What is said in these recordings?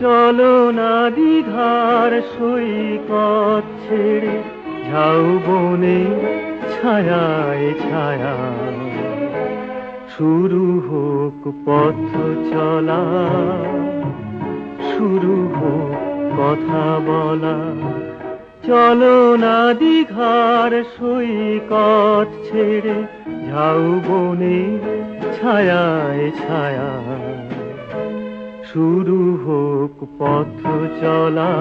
চলো না সই সৈকত ছেড়ে ঝাউ বনে ছায়ায় ছায়া শুরু হোক পথ চলা, শুরু হোক কথা বলা। চলো না সই সৈকত ছেড়ে ঝাউ বনে ছায়ায় ছায়া শুরু হোক পথ চলা,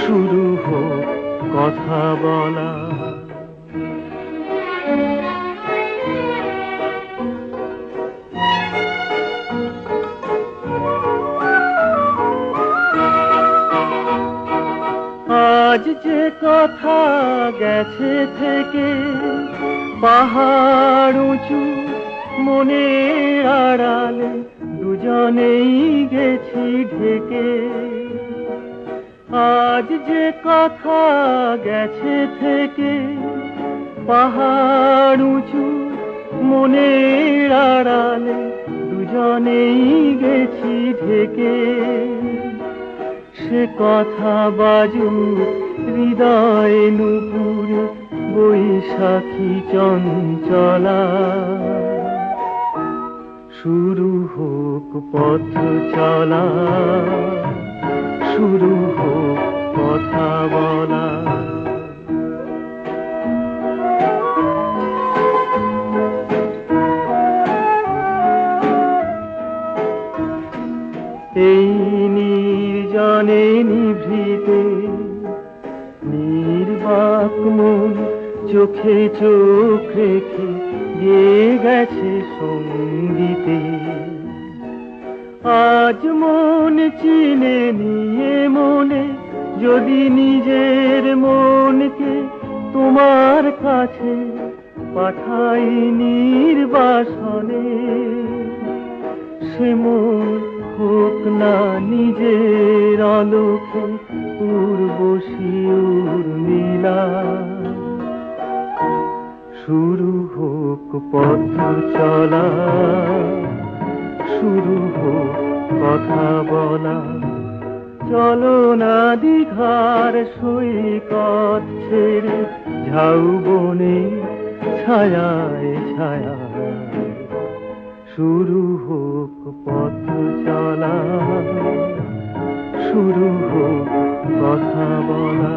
শুরু হোক কথা বলা। আজ যে কথা গেছে থেকে পাহাড় উঁচু মনের আড়ালে দুজনেই গেছি ঢেকে। আজ যে কথা গেছে থেকে, পাহাড় উঁচু, মনের আড়ালে দুজনেই গেছি ঢেকে। সে কথা বাজু হৃদয় নুপুরে বৈশাখী চঞ্চলা। শুরু হোক পথ চলা, শুরু হোক কথা বলা। এই নির্জনে নিভৃতে নির্বাক মন চোখে চোখ রেখে গেছে সঙ্গীতে। আজ মন চিনে নিয়ে মনে, যদি নিজের মনকে তোমার কাছে পাঠাই নির্বাসনে। সে মন হোক না নিজের আলোকে পূর্বশী উর্মিলা শুরু হোক পথ চলা, শুরু কথা বলা। চলো না দীঘার সৈকত ঝাউ বনে, ছায়ায় ছায়া শুরু হোক পথ চলা, শুরু হোক কথা বলা।